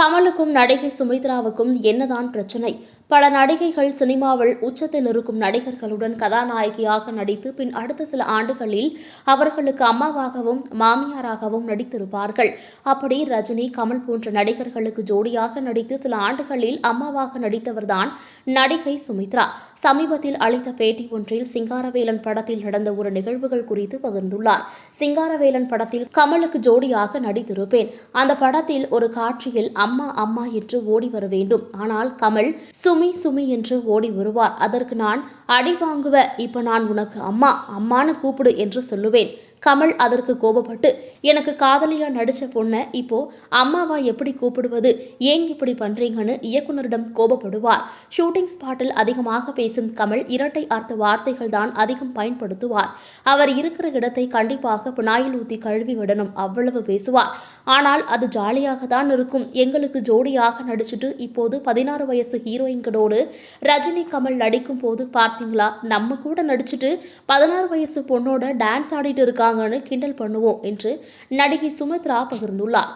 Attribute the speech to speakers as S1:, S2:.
S1: கமலுக்கும் நடிகை சுமித்ராவுக்கும் என்னதான் பிரச்சனை? பல நடிகைகள் சினிமாவில் உச்சத்தில் இருக்கும் நடிகர்களுடன் கதாநாயகியாக நடித்து பின் அடுத்த சில ஆண்டுகளில் அவர்களுக்கு அம்மாவாகவும் மாமியாராகவும் நடித்திருப்பார்கள். அப்படி ரஜினி கமல் போன்ற நடிகர்களுக்கு ஜோடியாக நடித்து சில ஆண்டுகளில் அம்மாவாக நடித்தவர்தான் நடிகை சுமித்ரா. சமீபத்தில் அளித்த பேட்டி ஒன்றில் சிங்காரவேலன் படத்தில் நடந்த ஒரு நிகழ்வுகள் குறித்து பகிர்ந்துள்ளார். சிங்காரவேலன் படத்தில் கமலுக்கு ஜோடியாக நடித்திருப்பேன். அந்த படத்தில் ஒரு காட்சியில் அம்மா அம்மா என்று ஓடி வர வேண்டும். ஆனால் கமல் சுமி சுமி என்று ஓடி வருவார். அதற்கு நான் அடி வாங்குவ. இப்ப நான் உனக்கு அம்மா அம்மான்னு கூப்பிடு என்று சொல்லுவேன். கமல் அதற்கு கோபப்பட்டு எனக்கு காதலியா நடிச்ச பொண்ணை இப்போ அம்மாவா எப்படி கூப்பிடுவது? ஏன் இப்படி பண்றீங்கன்னு இயக்குனரிடம் கோபப்படுவார். ஷூட்டிங் ஸ்பாட்டில் அதிகமாக பேசும் கமல் இரட்டை அர்த்த வார்த்தைகள் தான் அதிகம் பயன்படுத்துவார். அவர் இருக்கிற இடத்தை கண்டிப்பாக பினாயில் ஊத்தி கழுவி விடணும். அவ்வளவு பேசுவார். ஆனால் அது ஜாலியாக தான் இருக்கும். எங்கள் எங்களுக்கு ஜோடியாக நடிச்சுட்டு இப்போது பதினாறு வயசு ஹீரோயின்களோடு ரஜினி கமல் நடிக்கும் போது பார்த்தீங்களா? நம்ம கூட நடிச்சுட்டு பதினாறு வயசு பொண்ணோட டான்ஸ் ஆடிட்டு இருக்காங்கன்னு கிண்டல் பண்ணுவோம் என்று நடிகை சுமித்ரா பகிர்ந்துள்ளார்.